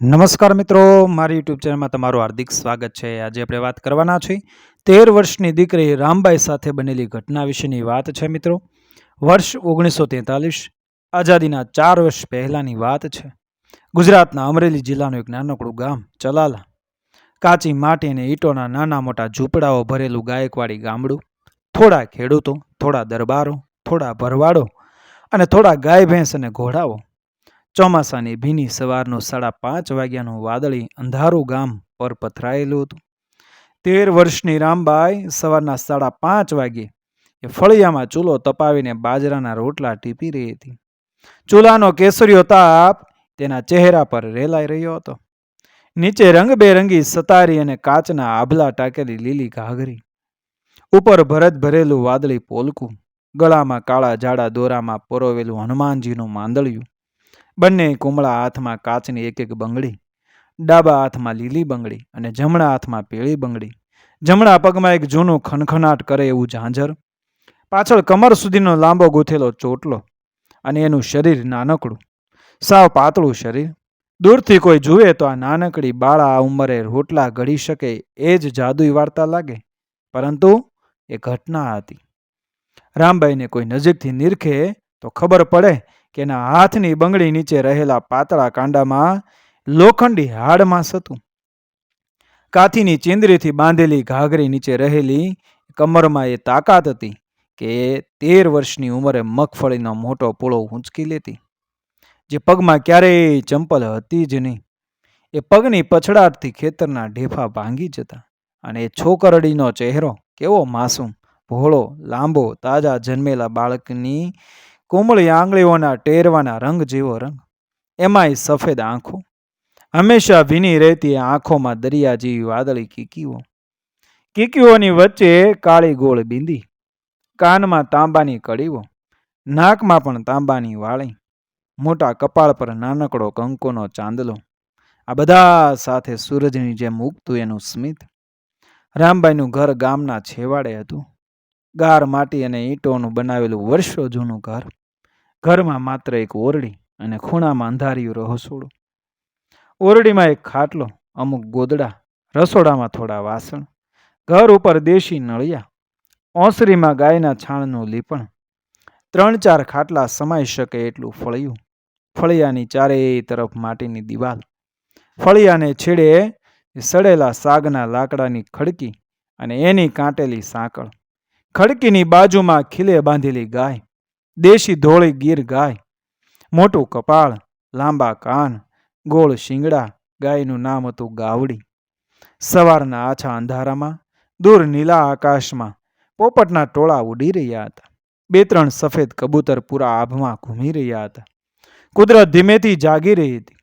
નમસ્કાર મિત્રો, મારી યુટ્યુબ ચેનલમાં તમારું હાર્દિક સ્વાગત છે. આજે આપણે વાત કરવાના છીએ, તેર વર્ષની દીકરી રામબાઈ સાથે બનેલી ઘટના વિશેની વાત છે મિત્રો. વર્ષ ઓગણીસો તેતાલીસ, આઝાદીના ચાર વર્ષ પહેલાંની વાત છે. ગુજરાતના અમરેલી જિલ્લાનું એક નાનકડું ગામ, ચલાલા. કાચી માટી અને ઈંટોના નાના મોટા ઝૂંપડાઓ ભરેલું ગાયકવાડી ગામડું. થોડા ખેડૂતો, થોડા દરબારો, થોડા ભરવાડો અને થોડા ગાય ભેંસ અને ઘોડાઓ ચોમાસાની ભીની સવારનું સાડા પાંચ વાગ્યાનું વાદળી અંધારું ગામ પર પથરાયેલું હતું. તેર વર્ષની રામબાઈ સવારના સાડા પાંચ વાગ્યે એ ફળિયામાં ચૂલો તપાવીને બાજરાના રોટલા ટીપી રહી હતી. ચૂલાનો કેસરીયો તાપ તેના ચહેરા પર રેલાઈ રહ્યો હતો. નીચે રંગબેરંગી સતારી અને કાચના આભલા ટાંકેલી લીલી ઘાઘરી. ઉપર ભરત ભરેલું વાદળી પોલકું. ગળામાં કાળા જાડા દોરામાં પરોવેલું હનુમાનજીનું માંદળિયું. બંને કુમળા હાથમાં કાચની એક એક બંગડી, ડાબા હાથમાં લીલી બંગડી અને જમણા હાથમાં પીળી બંગડી. જમણા પગમાં એક જૂનું ખનખનાટ કરે એવું ઝાંઝર. પાછળ કમર સુધીનો લાંબો ગૂંથેલો ચોટલો અને એનું શરીર નાનકડું. સાવ પાતળું શરીર. દૂરથી કોઈ જુએ તો આ નાનકડી બાળા આ ઉંમરે રોટલા ઘડી શકે એ જ જાદુઈ વાર્તા લાગે. પરંતુ એ ઘટના હતી. રામબાઈને કોઈ નજીકથી નિરખે તો ખબર પડે કે એના હાથની બંગડી નીચે રહેલા પાતળા કાંડામાં લોખંડી હાડમાંસ હતું કાથીની ચીંદરીથી બાંધેલી ઘાઘરી નીચે રહેલી કમરમાં એ તાકાત હતી કે તેર વર્ષની ઉંમરે મગફળીનો મોટો પૂળો ઊંચકી લેતી. જે પગમાં ક્યારેય ચંપલ હતી જ નહીં. એ પગની પછડાટથી ખેતરના ઢેફા ભાંગી જતા અને એ છોકરડીનો ચહેરો કેવો માસૂમ, ભોળો, લાંબો, તાજા જન્મેલા બાળકની કોમળી આંગળીઓના ટેરવાના રંગ જેવો રંગ. એમાંય સફેદ આંખો. હંમેશા ભીની રહેતી આંખોમાં દરિયા જેવી વાદળી કીકીઓ. કીકીઓની વચ્ચે કાળી ગોળ બિંદી. કાનમાં તાંબાની કડીઓ. નાકમાં પણ તાંબાની વાળી. મોટા કપાળ પર નાનકડો કંકોનો ચાંદલો. આ બધા સાથે સૂરજની જેમ ઉગતું એનું સ્મિત. રામબાઈનું ઘર ગામના છેવાડે હતું. ગાર માટી અને ઈંટોનું બનાવેલું વર્ષો જૂનું ઘર. ઘરમાં માત્ર એક ઓરડી અને ખૂણામાં અંધારિયું રહોસોડું ઓરડીમાં એક ખાટલો, અમુક ગોદડા, રસોડામાં થોડા વાસણ, ઘર ઉપર દેશી નળિયા, ઓસરીમાં ગાયના છાણનું લીપણ, ત્રણ ચાર ખાટલા સમાઈ શકે એટલું ફળિયું. ફળિયાની ચારેય તરફ માટીની દિવાલ. ફળિયાને છેડે સડેલા સાગના લાકડાની ખડકી અને એની કાંટેલી સાંકળ. ખડકીની બાજુમાં ખીલે બાંધેલી ગાય. દેશી ધોળી ગીર ગાય, મોટું કપાળ, લાંબા કાન, ગોળ શિંગડા, ગાયનું નામ હતું ગાવડી. સવારના આછા અંધારામાં, દૂર નીલા આકાશમાં, પોપટના ટોળા ઉડી રહ્યા હતા. બે ત્રણ સફેદ કબૂતર પૂરા આભમાં ઘૂમી રહ્યા હતા. કુદરત ધીમેથી જાગી રહી હતી.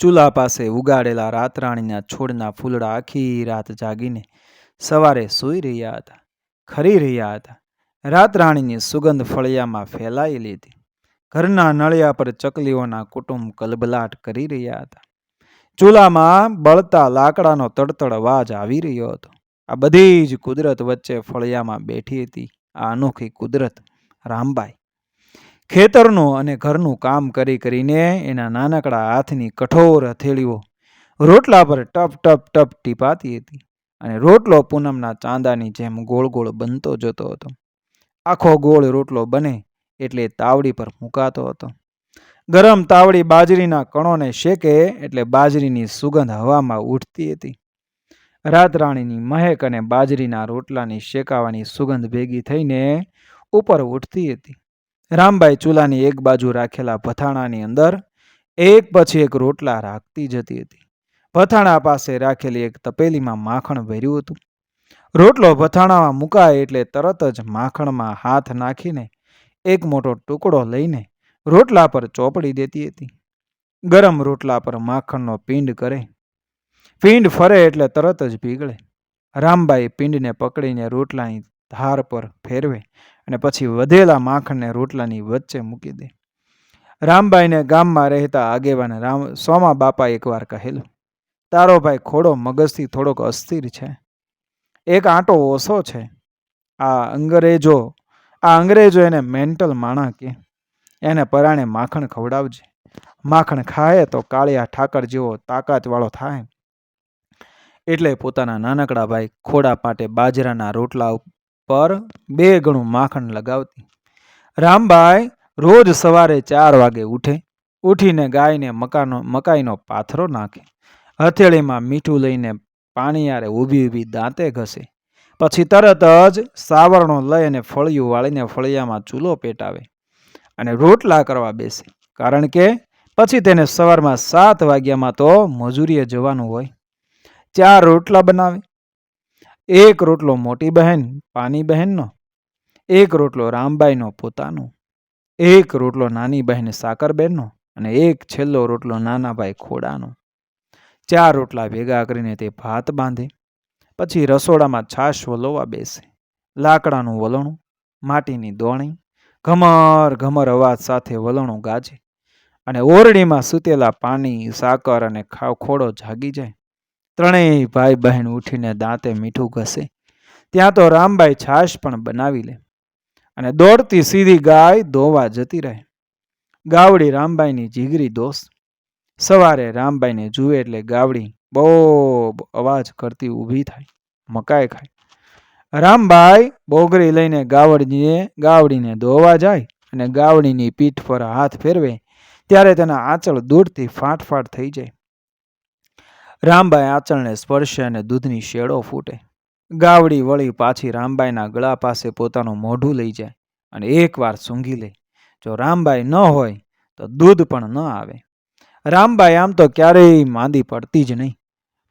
ચૂલા પાસે ઉગાડેલા રાતરાણીના છોડના ફૂલડા આખી રાત જાગીને સવારે સૂઈ રહ્યા હતા, ખરી રહ્યા હતા. રાતરાણીની સુગંધ ફળિયામાં ફેલાયેલી હતી ઘરના નળિયા પર ચકલીઓના કુટુંબ કલબલાટ કરી રહ્યા હતા. ચૂલામાં બળતા લાકડાનો તડતડ અવાજ આવી રહ્યો હતો. આ બધી જ કુદરત વચ્ચે ફળિયામાં બેઠી હતી આ અનોખી કુદરત રામબાઈ. ખેતરનું અને ઘરનું કામ કરી કરીને એના નાનકડા હાથની કઠોર હથેળીઓ રોટલા પર ટપ ટપ ટપ ટીપાતી હતી અને રોટલો પૂનમના ચાંદાની જેમ ગોળ ગોળ બનતો જતો હતો. આખો ગોળ રોટલો બને એટલે તાવડી પર મુકાતો હતો. ગરમ તાવડી બાજરીના કણોને શેકે એટલે બાજરીની સુગંધ હવામાં ઉઠતી હતી. રાતરાણીની મહેક અને બાજરીના રોટલાની શેકાવાની સુગંધ ભેગી થઈને ઉપર ઉઠતી હતી. રામબાઈ ચૂલાની એક બાજુ રાખેલા ભથાણાની અંદર એક પછી એક રોટલા રાખતી જતી હતી. ભથાણા પાસે રાખેલી એક તપેલીમાં માખણ ભર્યું હતું. રોટલો ભથાણામાં મુકાય એટલે તરત જ માખણમાં હાથ નાખીને એક મોટો ટુકડો લઈને રોટલા પર ચોપડી દેતી હતી. ગરમ રોટલા પર માખણનો પિંડ કરે. પિંડ ફરે એટલે તરત જ પીગળે. રામબાઈ પિંડને પકડીને રોટલાની ધાર પર ફેરવે અને પછી વધેલા માખણને રોટલાની વચ્ચે મૂકી દે. રામબાઈને ગામમાં રહેતા આગેવાન રામ, સોમા બાપા એકવાર કહેલું, તારો ભાઈ ખોડો મગજથી થોડોક અસ્થિર છે. એક આંટો ઓછો છે. આ અંગ્રેજો આ અંગ્રેજો એને મેન્ટલ માણા કે. એને પરાણે માખણ ખવડાવજે. માખણ ખાય તો કાળિયા ઠાકર જેવો તાકાતવાળો થાય. એટલે પોતાના નાનકડા ભાઈ ખોડા પાટે બાજરાના રોટલા ઉપર બે ગણું માખણ લગાવતી. રામભાઈ રોજ સવારે ચાર વાગે ઉઠે. ઉઠીને ગાયને મકાનો, મકાઈનો પાથરો નાખે. હથેળીમાં મીઠું લઈને પાણીયારે ઊભી ઊભી દાંતે ઘસે. પછી તરત જ સાવરણો લઈ અને ફળિયું વાળીને ફળિયામાં ચૂલો પેટાવે અને રોટલા કરવા બેસે. કારણ કે પછી તેને સવારમાં સાત વાગ્યામાં તો મજૂરીએ જવાનું હોય. ચાર રોટલા બનાવે. એક રોટલો મોટી બહેન, પાની બહેનનો. એક રોટલો રામબાઈનો પોતાનો. એક રોટલો નાની બહેન સાકરબેનનો અને એક છેલ્લો રોટલો નાના ભાઈ ખોડાનો. ચાર રોટલા ભેગા કરીને તે ભાત બાંધે, પછી રસોડામાં છાશ વલોવા બેસે, લાકડાનું વલણું, માટીની દોણી, ઘમર ઘમર અવાજ સાથે વલણું ગાજે અને ઓરડીમાં સૂતેલા પાણી, સાકર અને ખોડો જાગી જાય. ત્રણેય ભાઈ બહેન ઉઠીને દાંતે મીઠું ઘસે. ત્યાં તો રામબાઈ છાશ પણ બનાવી લે અને દોડતી સીધી ગાય ધોવા જતી રહે. ગાવડી રામબાઈની જીગરી દોસ્ત સવારે રામબાઈને જુએ એટલે ગાવડી બહુ અવાજ કરતી ઊભી થાય, મકાઈ ખાય. રામબાઈ બોગરી લઈને ગાવડીને ગાવડીને ધોવા જાય અને ગાવડીની પીઠ પર હાથ ફેરવે ત્યારે તેના આંચળ દૂરથી ફાટફાટ થઈ જાય. રામબાઈ આંચળને સ્પર્શે અને દૂધની શેડો ફૂટે. ગાવડી વળી પાછી રામબાઈના ગળા પાસે પોતાનું મોઢું લઈ જાય અને એકવાર સૂંઘી લે. જો રામબાઈ ન હોય તો દૂધ પણ ન આવે. રામબાઈ આમ તો ક્યારેય માંદી પડતી જ નહીં.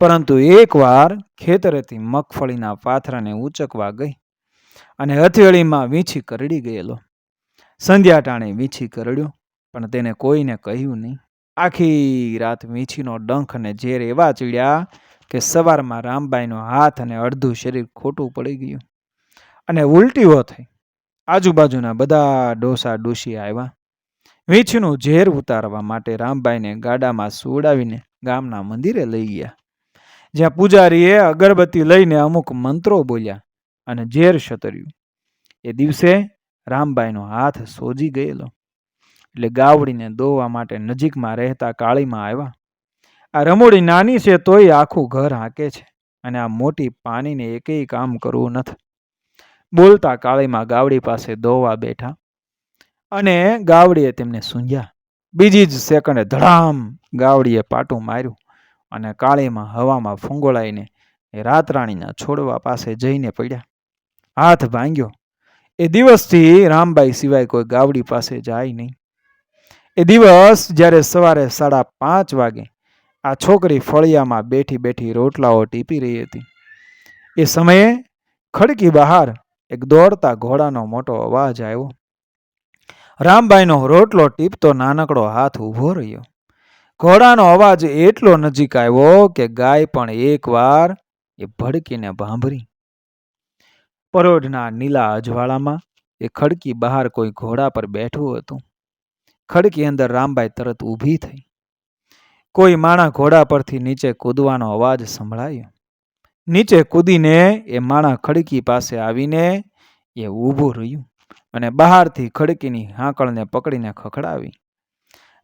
પરંતુ એકવાર ખેતરેથી મગફળીના પાથરાને ઊંચકવા ગઈ અને હથેળીમાં વીંછી કરડી ગયેલો. સંધ્યા ટાણે વીંછી કરડ્યો, પણ તેને કોઈને કહ્યું નહીં. આખી રાત વીંછીનો ડંખ અને ઝેર એવા ચીડ્યા કે સવારમાં રામબાઈનો હાથ અને અડધું શરીર ખોટું પડી ગયું. અને ઉલટીઓ થઈ. આજુબાજુના બધા ડોસા ડોસી આવ્યા. વીંછીનું ઝેર ઉતારવા માટે રામબાઈને ગાડામાં સુવડાવીને ગામના મંદિરે લઈ ગયા. જ્યાં પૂજારીએ અગરબત્તી લઈને અમુક મંત્રો બોલ્યા અને ઝેર શતર્યું એ દિવસે રામબાઈનો હાથ સોજી ગયેલો. એટલે ગાવડીને દોવા માટે નજીકમાં રહેતા કાળીમાં આવ્યા. આ રમોડી નાની છે તોય આખું ઘર હાંકે છે અને આ મોટી પાણીને એકેય કામ કરવું નથી. બોલતા કાળીમાં ગાવડી પાસે દોવા બેઠા. અને ગાવડીએ તેમને સૂંઝ્યા બીજી જ સેકન્ડે ધડામ ગાવડીએ પાટું માર્યું અને કાળીમાં હવામાં ફૂંગોળાઈને એ રાતરાણીના છોડવા પાસે જઈને પડ્યા. હાથ ભાંગ્યો. એ દિવસથી રામબાઈ સિવાય કોઈ ગાવડી પાસે જાય નહીં. એ દિવસ જ્યારે સવારે સાડા પાંચ વાગે આ છોકરી ફળિયામાં બેઠી બેઠી રોટલાઓ ટીપી રહી હતી. એ સમયે ખડકી બહાર એક દોડતા ઘોડાનો મોટો અવાજ આવ્યો. રામબાઈનો રોટલો ટીપતો નાનકડો હાથ ઊભો રહ્યો. ઘોડાનો અવાજ એટલો નજીક આવ્યો કે ગાય પણ એકવાર એ ભડકીને ભાંભરી. પરોઢના નીલા અજવાળામાં એ ખડકી બહાર કોઈ ઘોડા પર બેઠું હતું. ખડકી અંદર રામબાઈ તરત ઊભી થઈ. કોઈ માણા ઘોડા પરથી નીચે કૂદવાનો અવાજ સંભળાયો. નીચે કૂદીને એ માણા ખડકી પાસે આવીને એ ઊભું રહ્યું. અને બહારથી ખડકીની હાંકળને પકડીને ખખડાવી.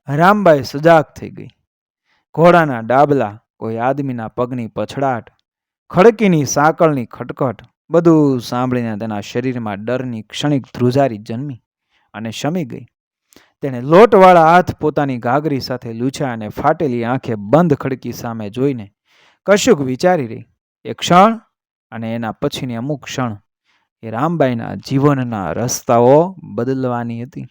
રામબાઈ સજાગ થઈ ગઈ. ઘોડાના ડાબલા, કોઈ આદમીના પગની પછડાટ, ખડકીની સાંકળની ખટખટ, બધું સાંભળીને તેના શરીરમાં ડરની ક્ષણિક ધ્રુજારી જન્મી અને શમી ગઈ. તેણે લોટવાળા હાથ પોતાની ઘાઘરી સાથે લૂછ્યા અને ફાટેલી આંખે બંધ ખડકી સામે જોઈને કશુંક વિચારી રહી. એ ક્ષણ અને એના પછીની અમુક ક્ષણ એ રામબાઈના જીવનના રસ્તાઓ બદલવાની હતી.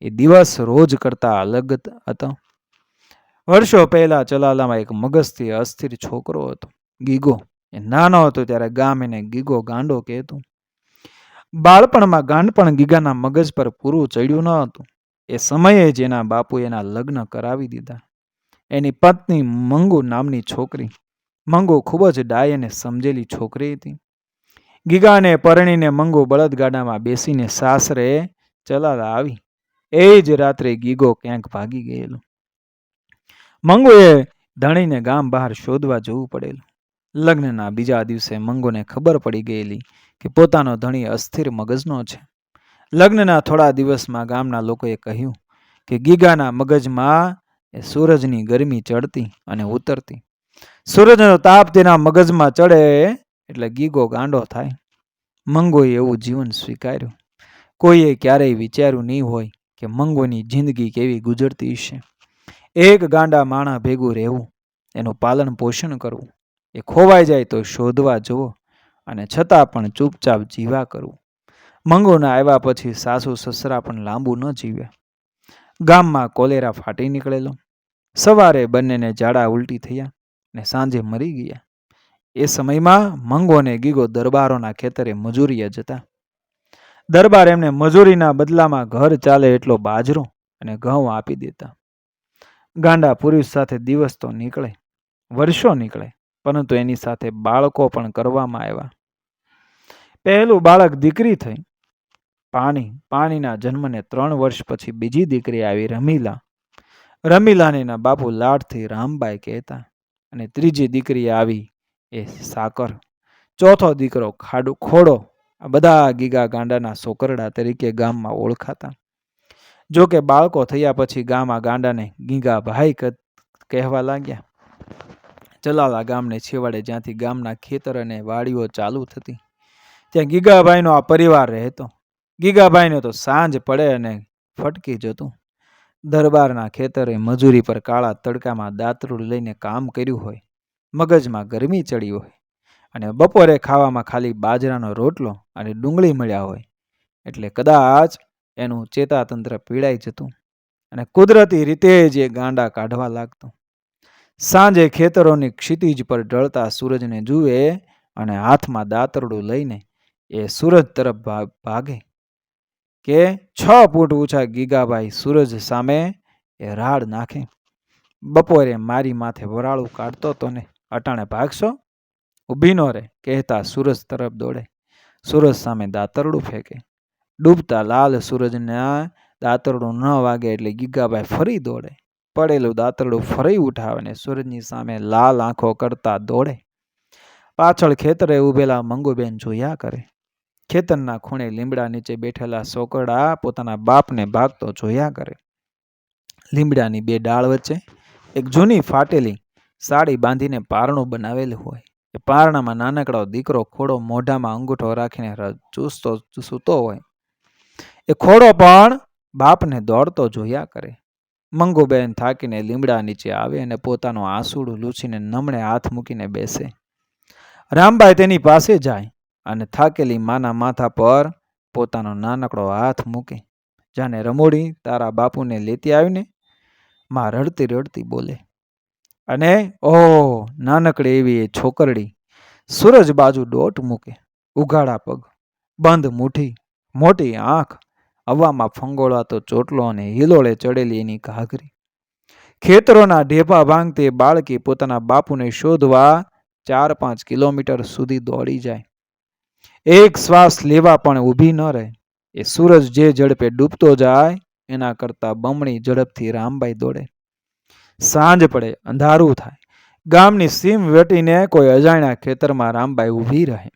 એ દિવસ રોજ કરતા અલગ હતો. વર્ષો પહેલા ચલાલામાં એક મગજથી અસ્થિર છોકરો હતો, ગીગો. એ નાનો હતો ત્યારે ગામ એને ગીગો ગાંડો કહેતું. બાળપણમાં ગાંડપણ ગીગાના મગજ પર પૂરું ચડ્યું ન હતું. એ સમયે જ એના બાપુ એના લગ્ન કરાવી દીધા. એની પત્ની મંગુ નામની છોકરી. મંગુ ખૂબ જ ડાય અને સમજેલી છોકરી હતી. ગીગાને, પરણીને મંગુ બળદગાડામાં બેસીને સાસરે ચલાલા આવી. એ જ રાત્રે ગીગો ક્યાંક ભાગી ગયેલો. મંગુએ ધણીને ગામ બહાર શોધવા જવું પડેલું. લગ્નના બીજા દિવસે મંગુને ખબર પડી ગયેલી કે પોતાનો ધણી અસ્થિર મગજનો છે. લગ્નના થોડા દિવસમાં ગામના લોકોએ કહ્યું કે ગીગાના મગજમાં એ સૂરજની ગરમી ચડતી અને ઉતરતી. સૂરજનો તાપ તેના મગજમાં ચડે એટલે ગીગો ગાંડો થાય. મંગોએ એવું જીવન સ્વીકાર્યું. કોઈએ ક્યારેય વિચાર્યું નહીં હોય કે મંગોની જિંદગી કેવી ગુજરતી હશે. એક ગાંડા માણા ભેગું રહેવું, એનું પાલન પોષણ કરવું, એ ખોવાઈ જાય તો શોધવા જવો અને છતાં પણ ચૂપચાપ જીવા કરવું. મંગોના આવ્યા પછી સાસુ સસરા પણ લાંબુ ન જીવ્યા ગામમાં કોલેરા ફાટી નીકળેલો. સવારે બંનેને ઝાડા ઉલટી થયા ને સાંજે મરી ગયા. એ સમયમાં મંગો અને ગીગો દરબારોના ખેતરે મજૂરીએ જતા. દરબાર એમને મજૂરીના બદલામાં ઘર ચાલે એટલો બાજરો અને ઘઉં આપી દેતા. ગાંડા પુરુષ સાથે દિવસ તો નીકળે, વર્ષો નીકળે, પરંતુ એની સાથે બાળકો પણ કરવામાં આવ્યા. પહેલું બાળક દીકરી થઈ. પાણી, પાણીના જન્મને ત્રણ વર્ષ પછી બીજી દીકરી આવી રમીલા. રમીલાને બાપુ લાડથી રામબાઈ કહેતા અને ત્રીજી દીકરી આવી એ સાકર. ચોથો દીકરો ખાડુ ખોડો. આ બધા ગીગા ગાંડાના સોકરડા તરીકે ગામમાં ઓળખાતા. જો કે બાળકો થયા પછી ગામમાં ગાંડાને ગીગા ભાઈ કહેવા લાગ્યા. ચલાલા ગામને છેવાડે જ્યાંથી ગામના ખેતર અને વાડીઓ ચાલુ થતી. ત્યાં ગીગાભાઈનો આ પરિવાર રહેતો. ગીગાભાઈને તો સાંજ પડે અને ફટકી જતું. દરબારના ખેતરે મજૂરી પર કાળા તડકામાં દાતરું લઈને કામ કર્યું હોય. મગજમાં ગરમી ચડી હોય અને બપોરે ખાવામાં ખાલી બાજરાનો રોટલો અને ડુંગળી મળ્યા હોય, એટલે કદાચ એનું ચેતાતંત્ર પીડાઈ જતું અને કુદરતી રીતે જ એ ગાંડા કાઢવા લાગતું. સાંજે ખેતરોની ક્ષિતિજ પર ઢળતા સૂરજને જુએ અને હાથમાં દાતરડું લઈને એ સૂરજ તરફ ભાગે કે છ ફૂટ ઊંચા ગીગાભાઈ સૂરજ સામે એ રાડ નાખે. બપોરે મારી માથે વરાળું કાઢતો તો ને અટાણે ભાગશો ઊભી નો રે, કહેતા સૂરજ તરફ દોડે. સૂરજ સામે દાતરડું ફેંકે. ડૂબતા લાલ સૂરજના દાતરડું ન વાગે એટલે ગીગાભાઈ ફરી દોડે. પડેલું દાતરડું ફરી ઉઠાવે ને સૂરજની સામે લાલ આંખો કરતા દોડે. પાછળ ખેતરે ઊભેલા મંગુબેન જોયા કરે. ખેતરના ખૂણે લીમડા નીચે બેઠેલા સોકડા પોતાના બાપને ભાગતો જોયા કરે. લીમડાની બે ડાળ વચ્ચે એક જૂની ફાટેલી સાડી બાંધીને પારણું બનાવેલું હોય. એ પારણામાં નાનકડો દીકરો ખોડો મોઢામાં અંગૂઠો રાખીને ચૂસતો, સૂતો હોય. એ ખોડો પણ બાપને દોડતો જોયા કરે. મંગુબેન થાકીને લીમડા નીચે આવે અને પોતાનું આંસુડું લૂછીને નમણે હાથ મૂકીને બેસે. રામબાઈ તેની પાસે જાય અને થાકેલી માના માથા પર પોતાનો નાનકડો હાથ મૂકે. જાને રમોડી તારા બાપુને લેતી આવીને, માં રડતી રડતી બોલે. અને, ઓહ, નાનકડી એવી એ છોકરડી. સૂરજ બાજુ દોટ મૂકે, ઉઘાડા પગ, બંધ મુઠ્ઠી, મોટી આંખ, હવામાં ફંગોળાતો ચોટલો અને હિલોળે ચડેલી એની ઘાઘરી. ખેતરોના ઢેફા ભાંગતી બાળકી પોતાના બાપુને શોધવા ચાર પાંચ કિલોમીટર સુધી દોડી જાય. એક શ્વાસ લેવા પણ ઊભી ન રહે. એ સૂરજ જે ઝડપે ડૂબતો જાય, એના કરતાં બમણી ઝડપથી રામબાઈ દોડે. સાંજ પડે, અંધારું થાય. ગામની સીમ વેટીને કોઈ અજાણ્યા ખેતરમાં રામબાઈ ઊભી રહે.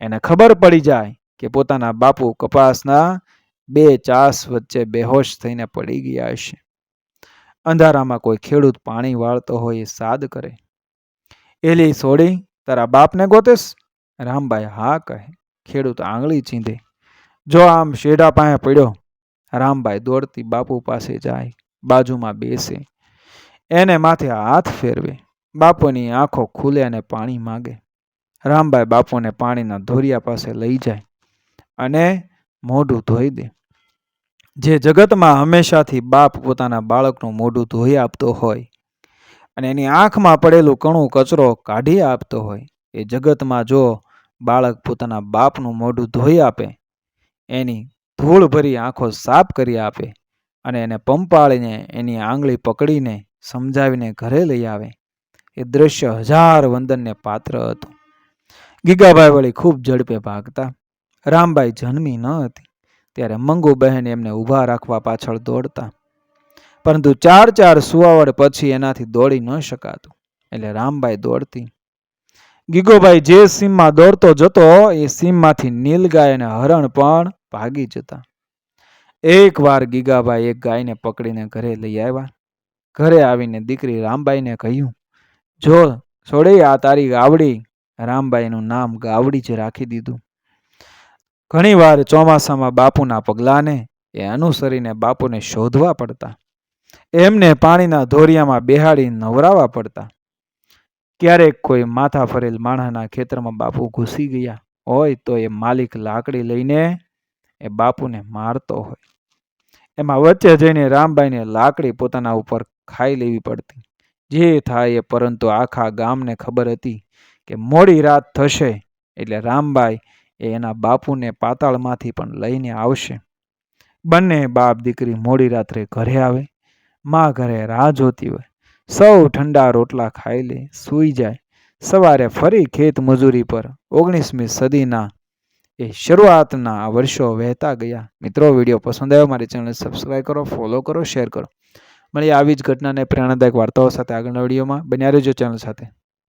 એને ખબર પડી જાય કે પોતાના બાપુ કપાસના બે ચાસ વચ્ચે બેહોશ થઈને પડી ગયા હશે. અંધારામાં કોઈ ખેડૂત પાણી વાળતો હોય એ સાદ કરે. એલી સોડી તારા બાપને ગોતેસ? રામબાઈ, હા, કહે. ખેડૂત આંગળી ચીંધે. જો આમ શેઢા પાસે પડ્યો, રામબાઈ દોડતી બાપુ પાસે જાય, બાજુમાં બેસે. એને માથે હાથ ફેરવે બાપુની આંખો ખુલે અને પાણી માગે. રામબાઈ બાપુને પાણીના ધોરિયા પાસે લઈ જાય અને મોઢું ધોઈ દે. જે જગતમાં હંમેશાથી બાપ પોતાના બાળકનું મોઢું ધોઈ આપતો હોય અને એની આંખમાં પડેલું કણું કચરો કાઢી આપતો હોય, એ જગતમાં જો બાળક પોતાના બાપનું મોઢું ધોઈ આપે, એની ધૂળ ભરી આંખો સાફ કરી આપે અને એને પંપાળીને એની આંગળી પકડીને સમજાવીને ઘરે લઈ આવે. એ દ્રશ્ય હજાર વંદનને પાત્ર હતું. ગીગાભાઈ વળી ખૂબ ઝડપે ભાગતા. રામબાઈ જન્મી ન હતી. ત્યારે મંગુ બહેન એમને ઊભા રાખવા પાછળ દોડતા. પરંતુ ચાર ચાર સુવાવડ પછી એનાથી દોડી ન શકાતું. એટલે રામબાઈ દોડતી. ગીગોભાઈ જે સીમમાં દોડતો જતો, એ સીમમાંથી નીલગાય અને હરણ પણ ભાગી જતા. એક વાર ગીગાભાઈ એક ગાયને પકડીને ઘરે લઈ આવ્યા. ઘરે આવીને દીકરી રામબાઈને કહ્યું, જો છોડે આ તારી ગાવડી. રામબાઈનું નામ ગાવડી જ રાખી દીધું. ઘણીવાર ચોમાસામાં બાપુના પગલાંને એ અનુસરીને બાપુને શોધવા પડતા. એમને પાણીના ધોરિયામાં બેહાડી નવરાવા પડતા. ક્યારેક કોઈ માથા ફરેલ માણસના ખેતરમાં બાપુ ઘૂસી ગયા હોય તો એ માલિક લાકડી લઈને એ બાપુને મારતો હોય. એમાં વચ્ચે જઈને રામબાઈને લાકડી પોતાના ઉપર ખાઈ લેવી પડતી. જે થાય એ પરંતુ આખા ગામને ખબર હતી કે મોડી રાત થશે એટલે રામબાઈ એ એના બાપુને પાતાળમાંથી પણ લઈને આવશે. બંને બાપ દીકરી મોડી રાત્રે ઘરે આવે. માં ઘરે રાહ જોતી હોય. સૌ ઠંડા રોટલા ખાઈ લે, સૂઈ જાય. સવારે ફરી ખેત મજૂરી પર ઓગણીસમી સદીના એ શરૂઆતના વર્ષો વહેતા ગયા. મિત્રો, વીડિયો પસંદ આવ્યો મારી ચેનલ સબસ્ક્રાઈબ કરો ફોલો કરો શેર કરો. મળીએ આવી જ ઘટનાને પ્રેરણાદાયક વાર્તાઓ સાથે આગળના વિડીયોમાં. બન્યા રહેજો ચેનલ સાથે.